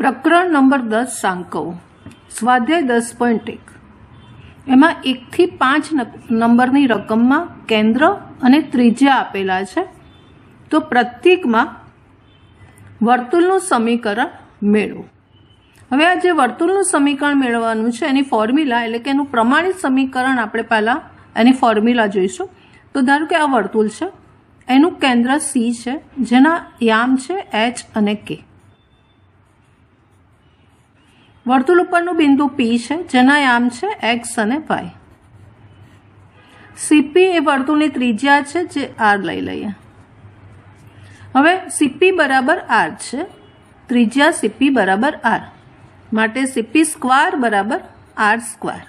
પ્રકરણ નંબર દસ સાંકવ. સ્વાધ્યાય દસ પોઈન્ટ એક. એમાં એકથી પાંચ નંબરની રકમમાં કેન્દ્ર અને ત્રિજ્યા આપેલા છે. તો પ્રત્યેકમાં વર્તુળનું સમીકરણ મેળવો. હવે આ જે વર્તુળનું સમીકરણ મેળવવાનું છે, એની ફોર્મ્યુલા એટલે કે એનું પ્રમાણિત સમીકરણ આપણે પહેલાં એની ફોર્મ્યુલા જોઈશું. તો ધારો કે આ વર્તુળ છે, એનું કેન્દ્ર સી છે, જેના યામ છે એચ અને કે વર્તુળ ઉપરનું બિંદુ પી છે જેના યામ છે એક્સ અને વાય સીપી એ વર્તુળની ત્રિજ્યા છે, જે આર લઈ લઈએ. હવે સીપી બરાબર આર છે, ત્રિજ્યા સીપી બરાબર આર માટે સીપી સ્ક્વાર બરાબર આર સ્ક્વાર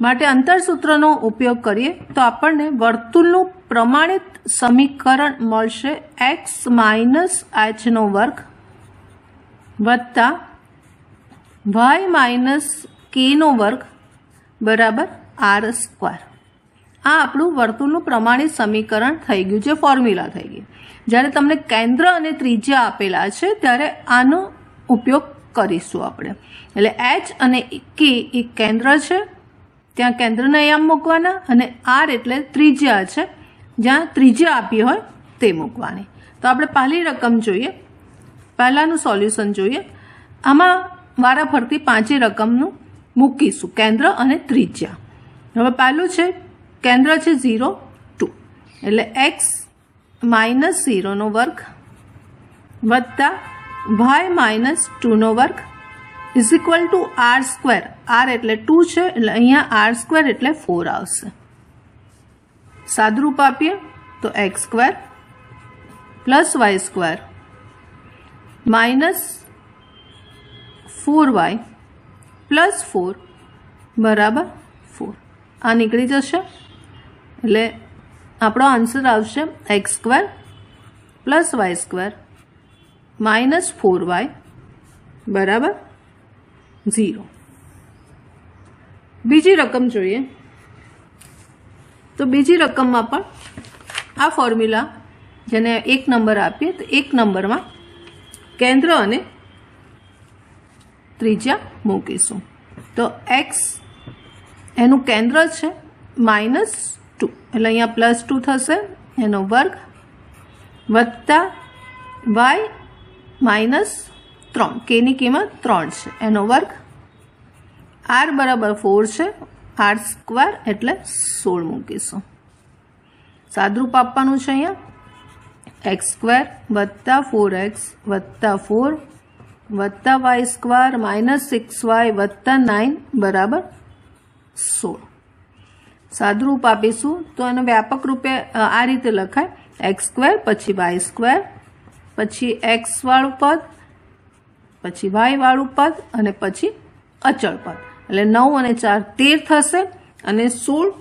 માટે અંતરસૂત્રનો ઉપયોગ કરીએ, તો આપણને વર્તુળનું પ્રમાણિત સમીકરણ મળશે એક્સ માઇનસ એચનો વર્ગ વત્તા વાય માઇનસ કેનો વર્ગ બરાબર આર સ્ક્વાર આ આપણું વર્તુળનું પ્રમાણિત સમીકરણ થઈ ગયું જે ફોર્મ્યુલા થઈ ગઈ જ્યારે તમને કેન્દ્ર અને ત્રિજ્યા આપેલા છે, ત્યારે આનો ઉપયોગ કરીશું આપણે. એટલે એચ અને કે એ કેન્દ્ર છે, ત્યાં કેન્દ્રના યામ મૂકવાના અને આર એટલે ત્રિજ્યા છે, જ્યાં ત્રિજ્યા આપી હોય તે મૂકવાની. તો આપણે પહેલી રકમ જોઈએ. પહેલાંનું સોલ્યુશન જોઈએ. આમાં વારા ફરતી પાંચે રકમનું મૂકીશું, કેન્દ્ર અને ત્રિજ્યા. હવે પહેલું છે, કેન્દ્ર છે ઝીરો, ટુ. એટલે એક્સ માઇનસ ઝીરોનો વર્ગ વત્તા વાય માઇનસ ટુનો વર્ગ is equal to R square. R એટલે ટુ છે, એટલે અહીંયા આર સ્ક્વેર એટલે ફોર આવશે. સાદરૂપ આપીએ તો X square plus Y square minus four Y plus four બરાબર ફોર. આ નીકળી જશે. એટલે આપણો આન્સર આવશે X square plus Y square minus four Y બરાબર ઝીરો. બીજી રકમ જોઈએ. તો બીજી રકમમાં પણ આ ફોર્મ્યુલા જેને એક નંબર આપીએ તો એક નંબરમાં કેન્દ્ર અને ત્રિજ્યા મૂકીશું. તો એક્સ એનું કેન્દ્ર છે માઇનસ ટુ એટલે અહીંયા પ્લસ ટુ થશે, એનો વર્ગ વત્તા વાય માઇનસ ત્રણ. કેની કિંમત ત્રણ છે. એનો વર્ગ આર બરાબર ફોર છે. આર સ્ક્વેર એટલે સોળ મૂકીશું. સાદરૂપ આપવાનું છે અહીંયા. એક્સ સ્ક્વેર વત્તા ફોર એક્સ વત્તા ફોર વત્તા Y square minus six Y વત્તા નાઇન બરાબર સોળ. સાદરૂપ આપીશું. તો એનો વ્યાપક રૂપે આ રીતે લખાય. એક્સ સ્ક્વેર પછી વાય સ્ક્વેર, પછી એક્સ વાળું પદ, પછી વાય વાળું પદ અને પછી અચળ પદ. એટલે નવ અને ચાર તેર થશે અને સોળ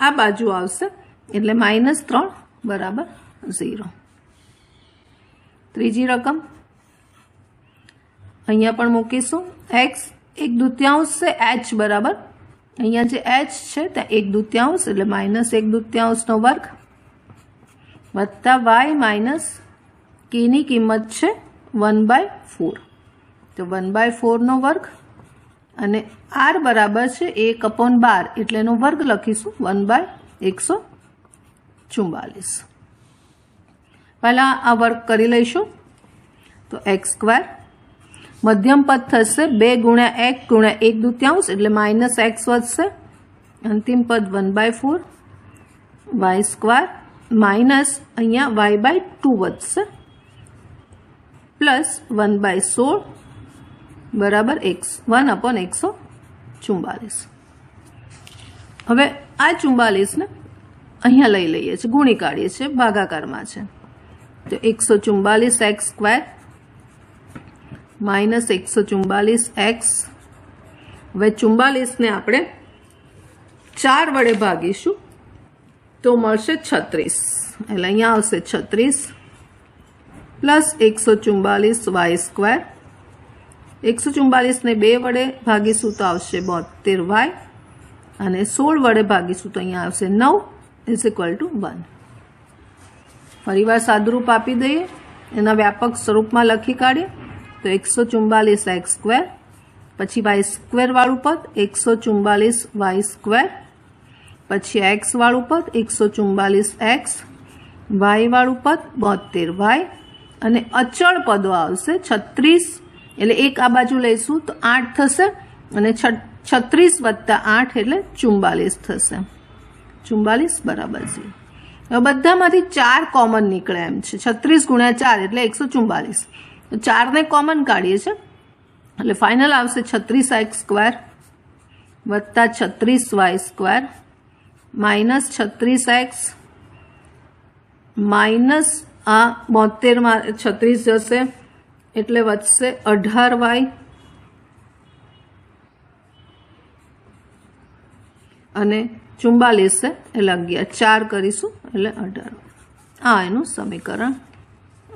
આ બાજુ આવશે. એટલે માઇનસ ત્રણ બરાબર ઝીરો. ત્રીજી રકમ? અહીંયા પણ મૂકીશું. એક્સ એક દૂત્યાંશ છે એચ બરાબર. અહીંયા જે એચ છે, ત્યાં એક દૂત્યાંશ, એટલે માઇનસ એક દૂત્યાંશનો વર્ગ. વત્તા વાય માઇનસ કેની કિંમત છે વન બાય ફોર તો વન બાય ફોરનો વર્ગ. અને આર બરાબર છે, એક અપોન બાર, એટલે એનો વર્ગ લખીશું. વન બાય એકસો ચુમ્બાલીસ પહેલાં આ વર્ગ કરી લઈશું. તો એક્સ સ્ક્વેર મધ્યમ પદ થશે બે ગુણ્યા એક ગુણ્યા એક દૂત્યાંશ એટલે માઇનસ એક્સ વધશે. અંતિમ પદ one by four y square minus અહીંયા વાય બાય ટુ વધશે. પ્લસ વન બાય સોળ બરાબર એક્સ વન અપોન એકસો ચુમ્બાલીસ હવે આ ચુમ્બાલીસને અહીંયા લઈ લઈએ છીએ, ગુણી કાઢીએ છીએ, ભાગાકારમાં છે. તો એકસો ચુમ્બાલીસ એક્સ સ્ક્વેર માઇનસ એકસો ચુમ્બાલીસ એક્સ. હવે ચુમ્બાલીસને આપણે ચાર વડે ભાગીશું તો મળશે છત્રીસ. એટલે અહીંયા આવશે છત્રીસ પ્લસ એકસો ચુમ્બાલીસ વાય સ્ક્વેર. એકસો ચુમ્બાલીસને બે વડે ભાગીશું તો આવશે બોતેર વાય. અને સોળ વડે ભાગીશું તો અહીંયા આવશે નવ ઇઝ ઇક્વલ ટુ વન ફરીવાર સાદુરૂપ આપી દઈએ. એના વ્યાપક સ્વરૂપમાં લખી કાઢીએ. તો એકસો ચુમ્બાલીસ એક્સ સ્ક્વેર પછી વાય સ્ક્વેર વાળું પદ એકસો ચુમ્બાલીસ વાય સ્ક્વેર પછી એક્સ વાળું પદ એકસો ચુમ્બાલીસ એક્સ વાય વાળું પદ બોતેર વાય અને અચળ પદો આવશે છત્રીસ. એટલે એક આ બાજુ લઈશું તો આઠ થશે અને છત્રીસ વત્તા આઠ એટલે ચુમ્બાલીસ થશે. ચુમ્બાલીસ બરાબર છે. બધામાંથી ચાર કોમન નીકળે એમ છે. છત્રીસ ગુણ્યા ચાર એટલે એકસો ચુમ્બાલીસ ચારને કોમન કાઢીએ છીએ. એટલે ફાઇનલ આવશે છત્રીસ એક્સ સ્ક્વેર વત્તા છત્રીસ વાય સ્ક્વેર માઇનસ છત્રીસ એક્સ માઇનસ આ બોતેરમાં છત્રીસ જશે એટલે વધશે અઢાર વાય અને ચુમ્બાલીસ છે એટલે અગિયાર. ચાર કરીશું એટલે અઢાર. આ એનું સમીકરણ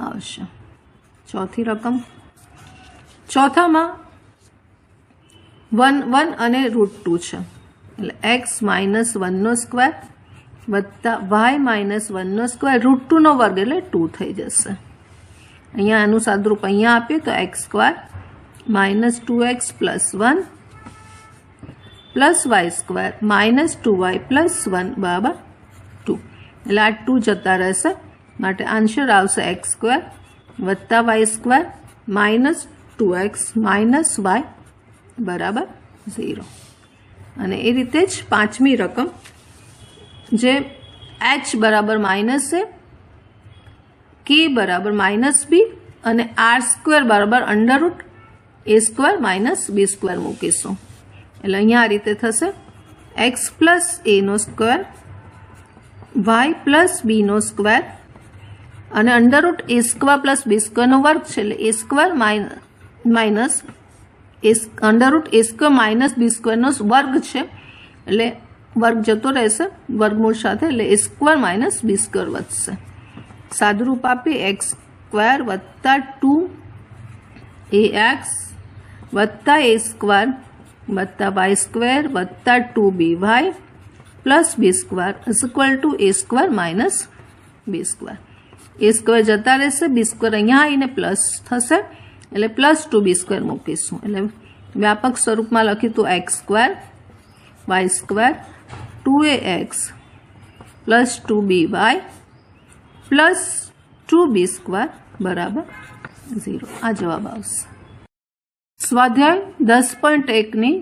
આવશે. ચોથી રકમ. ચોથામાં વન વન અને રૂટ ટુ છે. એટલે એક્સ માઇનસ વનનો સ્ક્વેર વત્તા વાય માઇનસ વનનો સ્ક્વેર રૂટ ટુનો વર્ગ એટલે ટુ થઈ જશે. અહીંયા આનું સાદરૂપ અહીંયા આપીએ તો x square minus two x plus one plus y square minus two y plus one બરાબર ટુ. એટલે આ ટુ જતા રહેશે. માટે આન્સર આવશે એક્સ સ્ક્વેર વત્તા y square minus two x minus y બરાબર ઝીરો અને એ રીતે જ પાંચમી રકમ જે એચ બરાબર માઇનસ છે કે બરાબર માઇનસ બી અને આર સ્ક્વેર બરાબર under root a square minus b square મૂકીશું. એટલે અહીંયા આ રીતે થશે. એક્સ પ્લસ એનો સ્ક્વેર વાય પ્લસ બીનો સ્ક્વેર અને under root a square plus B સ્ક્વેરનો વર્ગ છે એટલે a square minus a under root a square minus b સ્ક્વેરનો વર્ગ છે. એટલે વર્ગ જતો રહેશે વર્ગમૂળ સાથે, એટલે a square minus b square વધશે. સાદુરૂપ આપી એક્સ સ્ક્વેર વત્તા ટુ એ એક્સ વત્તા એ સ્ક્વેર વત્તા વાય સ્ક્વેર વત્તા two B Y plus B square is equal to A square minus B square. A square જતા રહેશે, બી સ્ક્વેર અહીંયા આવીને પ્લસ થશે. એટલે પ્લસ ટુ બી સ્ક્વેર મૂકીશું. એટલે વ્યાપક સ્વરૂપમાં હતું x square y square two a x plus two b y plus two b square બરાબર ઝીરો આ જવાબ આવશે. સ્વાધ્યાય દસ પોઈન્ટ એકની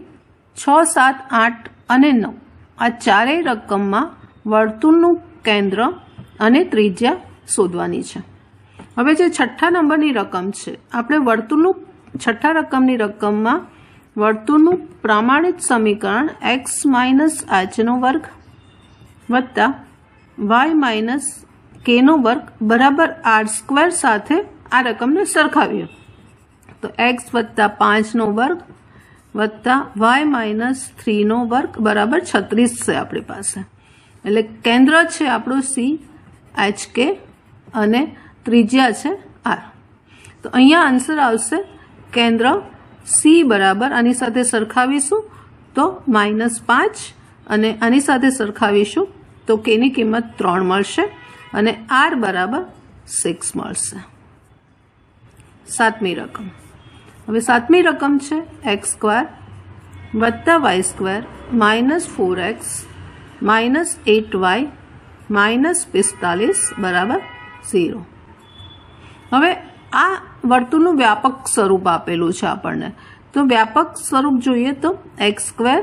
છ, સાત, આઠ અને નવ. આ ચારેય રકમમાં વર્તુળનું કેન્દ્ર અને ત્રિજ્યા શોધવાની છે. હવે જે છઠ્ઠા નંબરની રકમ છે, આપણે વર્તુળનું, છઠ્ઠા રકમની રકમમાં વર્તુળનું પ્રમાણિત સમીકરણ એક્સ માઇનસ એચનો વર્ગ વત્તા વાય માઇનસ કેનો વર્ગ બરાબર આર સ્ક્વેર સાથે આ રકમને સરખાવીએ. તો એક્સ વત્તા પાંચનો વર્ગ વત્તા વાય માઇનસ થ્રીનો વર્ગ બરાબર છત્રીસ છે આપણી પાસે. એટલે કેન્દ્ર છે આપણું સી એચ કે અને ત્રિજ્યા છે આર. તો અહીંયા આન્સર આવશે કેન્દ્ર સી બરાબર, આની સાથે સરખાવીશું તો માઇનસ પાંચ અને આની સાથે સરખાવીશું તો કેની કિંમત ત્રણ મળશે અને આર બરાબર સિક્સ મળશે. સાતમી રકમ. હવે સાતમી રકમ છે એક્સ સ્ક્વેર વત્તા y square minus four x minus eight y minus પિસ્તાલીસ બરાબર ઝીરો હવે આ વર્તુળનું વ્યાપક સ્વરૂપ આપેલું છે આપણને. તો વ્યાપક સ્વરૂપ જોઈએ તો એક્સ સ્ક્વેર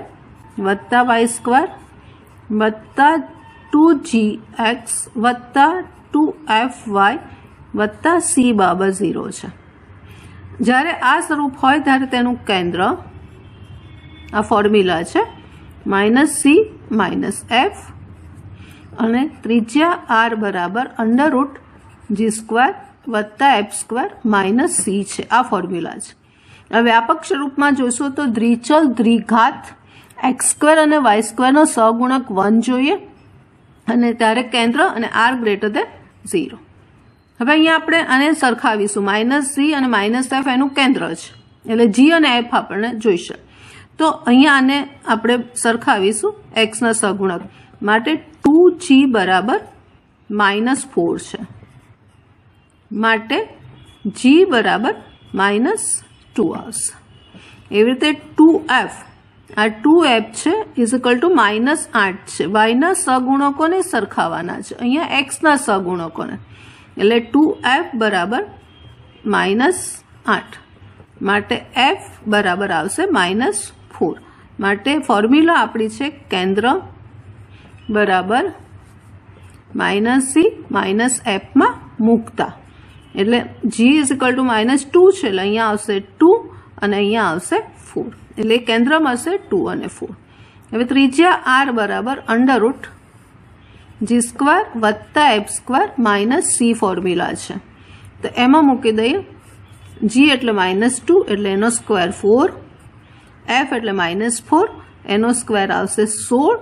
વત્તા વાય સ્ક્વેર વત્તા ટુ જી એક્સ વત્તા ટુ એફ વાય વત્તા સી બાબર ઝીરો છે. જ્યારે આ સ્વરૂપ હોય ત્યારે તેનું કેન્દ્ર આ ફોર્મ્યુલા છે. માઇનસ સી માઇનસ એફ અને ત્રિજ્યા આર બરાબર અંડર રૂટ જી સ્ક્વેર વત્તા એફ સ્ક્વેર માઇનસ સી છે. આ ફોર્મ્યુલા છે. વ્યાપક સ્વરૂપમાં જોશો તો દ્વિચલ દ્વિઘાત એક્સ સ્ક્વેર અને વાય સ્ક્વેરનો સહગુણક વન જોઈએ અને ત્યારે કેન્દ્ર અને આર ગ્રેટર દેન ઝીરો. હવે અહીંયા આપણે આને સરખાવીશું. માઇનસ સી અને માઇનસ એફ એનું કેન્દ્ર છે. એટલે જી અને એફ આપણને જોઈશે. તો અહીંયા આને આપણે સરખાવીશું એક્સના સગુણક માટે ટુ જી બરાબર માઇનસ ફોર છે. માટે જી બરાબર માઇનસ ટુ આવશે. એવી રીતે ટુ એફ આ ટુ એફ છે ઇઝ ઇકલ ટુ માઇનસ આઠ છે. વાયના સગુણકોને સરખાવાના છે. અહીંયા એક્સના સગુણકોને. એટલે ટુ એફ બરાબર માઇનસ આઠ માટે એફ બરાબર આવશે માઇનસ ફોર માટે ફોર્મ્યુલા આપણી છે કેન્દ્ર બરાબર માઇનસ સી માઇનસ એફમાં મૂકતા. એટલે g is equal to minus two છે, એટલે અહીંયા આવશે ટુ અને અહીંયા આવશે ફોર એટલે કેન્દ્રમાં હશે ટુ અને ફોર હવે ત્રિજ્યા આર બરાબર અંડરરૂટ જી સ્ક્વેર વત્તા f square minus c formula છે. તો એમાં મૂકી દઈએ. જી એટલે માઇનસ ટુ એટલે એનો સ્ક્વેર ફોર એફ એટલે માઇનસ ફોર એનો સ્ક્વેર આવશે સોળ.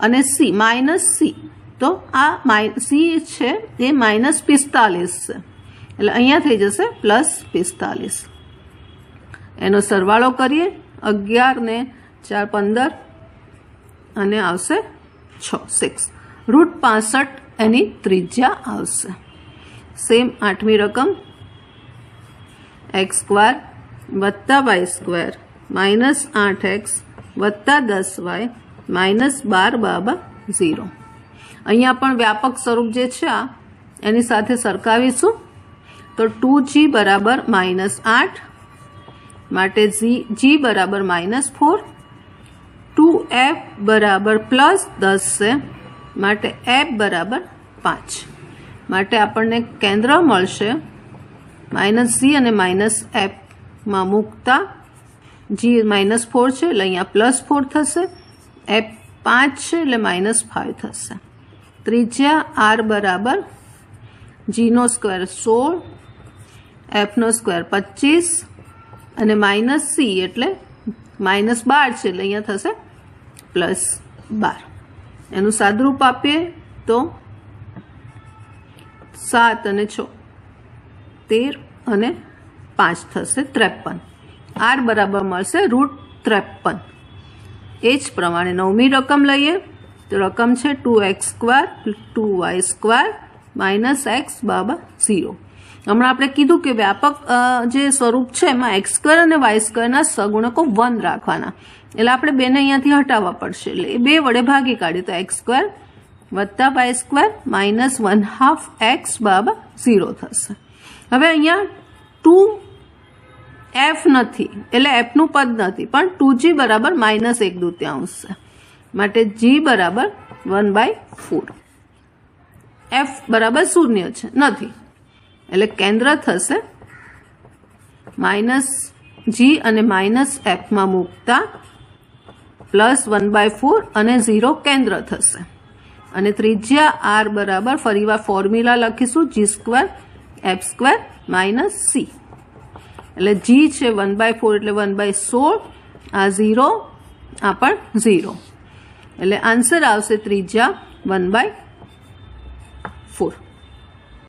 અને સી માઇનસ સી તો આ સી છે, એ માઇનસ પિસ્તાલીસ છે. એટલે અહીંયા થઈ જશે પ્લસ પિસ્તાલીસ. એનો સરવાળો કરીએ, અગિયાર ને ચાર પંદર અને આવશે છ સિક્સ રૂટ પાસઠ એની ત્રિજ્યા આવશે. સેમ આઠમી રકમ એક્સ સ્ક્વેર વત્તા વાય સ્ક્વેર માઇનસ આઠ એક્સ વત્તા દસ વાય માઇનસ બાર બાબા ઝીરો અહીંયા પણ વ્યાપક સ્વરૂપ જે છે આ, એની સાથે સરખાવીશું. તો ટુ જી બરાબર માઇનસ આઠ, માટે જી જી બરાબર માઇનસ ફોર, ટુ એફ બરાબર પ્લસ દસ છે, માટે એફ બરાબર પાંચ. માટે આપણને કેન્દ્ર મળશે, માઇનસ ઝી અને માઇનસ એફમાં મૂકતા, જી માઇનસ ફોર છે, એટલે અહીંયા પ્લસ ફોર થશે, એફ પાંચ છે, એટલે માઇનસ ફાઇવ થશે. ત્રિજ્યા આર બરાબર જીનો સ્ક્વેર સોળ એફનો સ્ક્વેર પચીસ અને માઇનસ સી એટલે માઇનસ બાર છે એટલે અહીંયા થશે પ્લસ બાર. એનું સાદરૂપ આપીએ તો સાત અને છ, તેર અને પાંચ થશે ત્રેપન. આર બરાબર મળશે રૂટ ત્રેપન. એ જ પ્રમાણે નવમી રકમ લઈએ. તો રકમ છે two x square two y square minus x બાબા ઝીરો હમણાં આપણે કીધું કે વ્યાપક જે સ્વરૂપ છે એમાં એક્સ સ્ક્વેર અને વાય સ્ક્વેરના સગુણકો વન રાખવાના. એટલે આપણે બેને અહીંયાથી હટાવવા પડશે. એટલે બે વડે ભાગી કાઢીએ તો એક્સ સ્ક્વેર વત્તા y square minus one half x બાબા ઝીરો થશે. હવે અહીંયા ટુ એફ નથી. એટલે એફનું પદ નથી. પણ ટુ જી બરાબર માઇનસ એક દૂત્યાંશ. છે માટે જી બરાબર વન બાય ફોર. એફ બરાબર શૂન્ય છે. નથી. એટલે કેન્દ્ર થશે માઇનસ જી અને માઇનસ એફમાં મૂકતા પ્લસ વન બાય ફોર અને ઝીરો કેન્દ્ર થશે. અને ત્રિજ્યા આર બરાબર ફરીવાર ફોર્મ્યુલા લખીશું g square, f square minus c. એટલે જી છે વન બાય ફોર એટલે વન બાય સોળ, આ ઝીરો, આ પણ ઝીરો. એટલે આન્સર આવશે ત્રિજ્યા વન બાય ફોર.